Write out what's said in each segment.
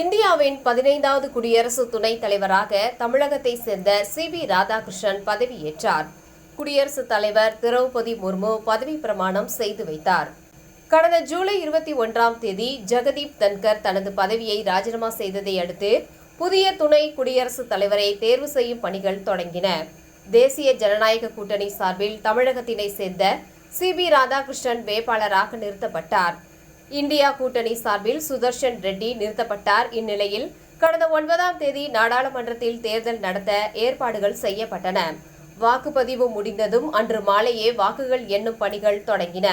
இந்தியாவின் பதினைந்தாவது குடியரசு துணைத் தலைவராக தமிழகத்தை சேர்ந்த சி வி ராதாகிருஷ்ணன் பதவியேற்றார். குடியரசுத் தலைவர் திரௌபதி முர்மு பதவி பிரமாணம் செய்து வைத்தார். கடந்த ஜூலை இருபத்தி ஒன்றாம் தேதி ஜெகதீப் தன்கர் தனது பதவியை ராஜினாமா செய்ததை அடுத்து புதிய துணை குடியரசுத் தலைவரை தேர்வு செய்யும் பணிகள் தொடங்கின. தேசிய ஜனநாயக கூட்டணி சார்பில் தமிழகத்தினை சேர்ந்த சி பி ராதாகிருஷ்ணன் வேட்பாளராக நிறுத்தப்பட்டார். இந்தியா கூட்டணி சார்பில் சுதர்ஷன் ரெட்டி நிறுத்தப்பட்டார். இந்நிலையில் கடந்த ஒன்பதாம் தேதி நாடாளுமன்றத்தில் தேர்தல் நடத்த ஏற்பாடுகள் செய்யப்பட்டன. வாக்குப்பதிவு முடிந்ததும் அன்று மாலையே வாக்குகள் எண்ணும் பணிகள் தொடங்கின.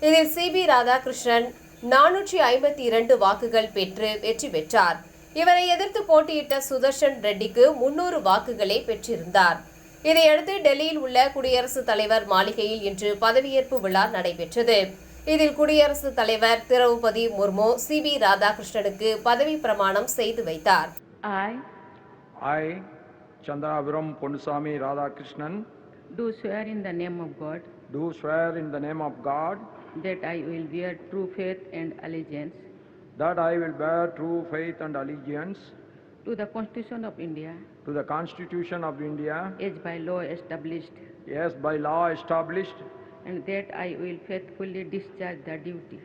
இதில் சி பி ராதாகிருஷ்ணன் நானூற்றி ஐம்பத்தி இரண்டு வாக்குகள் பெற்று வெற்றி பெற்றார். இவரை எதிர்த்து போட்டியிட்ட சுதர்ஷன் ரெட்டிக்கு முன்னூறு வாக்குகளே பெற்றிருந்தார். இதையடுத்து டெல்லியில் உள்ள குடியரசுத் தலைவர் மாளிகையில் இன்று பதவியேற்பு விழா நடைபெற்றது. இதில் குடியரசுத் தலைவர் திரௌபதி முர்மு சி வி ராதாகிருஷ்ணனுக்கு பதவி பிரமாணம் செய்து வைத்தார் I, Chandraviram Ponnusamy Radhakrishnan, do swear in the name of God do swear in the name of God that I will bear true faith and allegiance that I will bear true faith and allegiance to the Constitution of India to the Constitution of India as by law established, as by law established, and that I will faithfully discharge the duty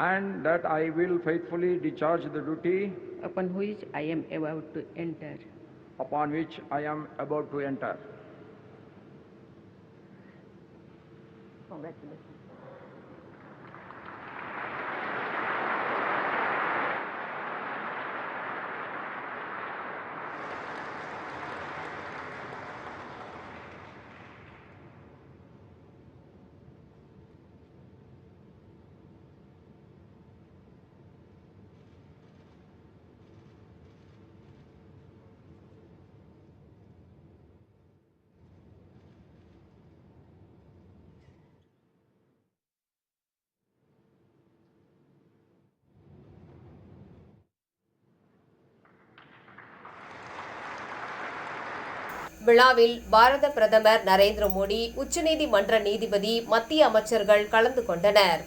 and that I will faithfully discharge the duty upon which I am about to enter. upon which I am about to enter. Congratulations. விழாவில் பாரத பிரதமர் நரேந்திர மோடி உச்சநீதிமன்ற நீதிபதி மத்திய அமைச்சர்கள் கலந்து கொண்டனர்.